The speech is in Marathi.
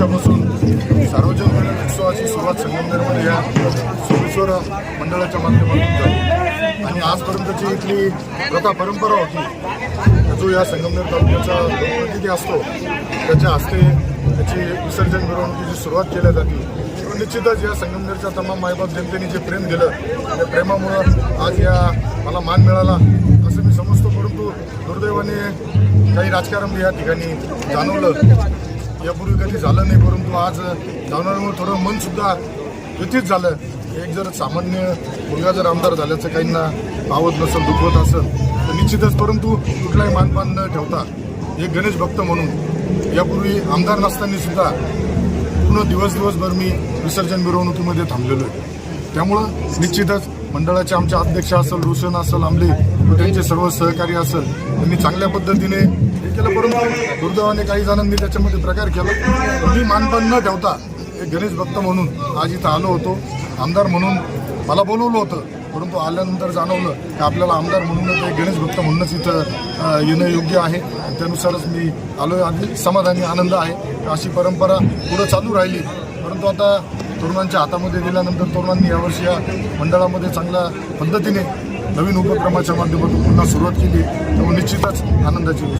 वर्षापासून सार्वजनिक गणेश उत्सवाची सुरुवात संगमनेरमध्ये या सोमेश्वर मंडळाच्या माध्यमातून झाली. आणि आजपर्यंतची इथली प्रथा परंपरा होती जो या संगमनेर तालुक्याचा लोकप्रतिनिधी असतो त्याच्या हस्ते त्याची विसर्जन मिरवणुकीची सुरुवात केल्या जाते निश्चितच या संगमनेरच्या तमाम मायबाप जनतेने जे प्रेम दिलं त्या प्रेमामुळं आज या मला मान मिळाला असं मी समजतो. परंतु दुर्दैवाने काही राजकारण या ठिकाणी जाणवलं. यापूर्वी कधी झालं नाही परंतु आज धावणाऱ्यामुळे थोडं मनसुद्धा व्यथित झालं. एक जर सामान्य मुलगा जर आमदार झाल्याचं काहींना आवत नसेल दुखवत असेल तर निश्चितच परंतु कुठलाही मानपान न ठेवता एक गणेश भक्त म्हणून यापूर्वी आमदार नसताना सुद्धा पूर्ण दिवस दिवसभर मी विसर्जन मिरवणुकीमध्ये थांबलेलो आहे. त्यामुळं निश्चितच मंडळाचे आमचे अध्यक्ष असेल रोशन असेल आमले त्यांचे सर्व सहकारी असेल त्यांनी चांगल्या पद्धतीने हे केलं. परंतु दुर्दैवाने काही जणांनी त्याच्यामध्ये प्रकार केला. मी मानपान न ठेवता एक गणेश भक्त म्हणून आज इथं आलो होतो. आमदार म्हणून मला बोलवलं होतं. परंतु आल्यानंतर जाणवलं की आपल्याला आमदार म्हणूनच एक गणेश भक्त म्हणूनच इथं येणं योग्य आहे. त्यानुसारच मी आलो आणि समाधानी आनंद आहे. अशी परंपरा पुढं चालू राहिली. परंतु आता तरुणांच्या हातामध्ये दिल्यानंतर तरुणांनी यावर्षी या मंडळामध्ये चांगल्या पद्धतीने नवीन उपक्रमाच्या माध्यमातून पुन्हा सुरुवात केली. त्यामुळे निश्चितच आनंदाची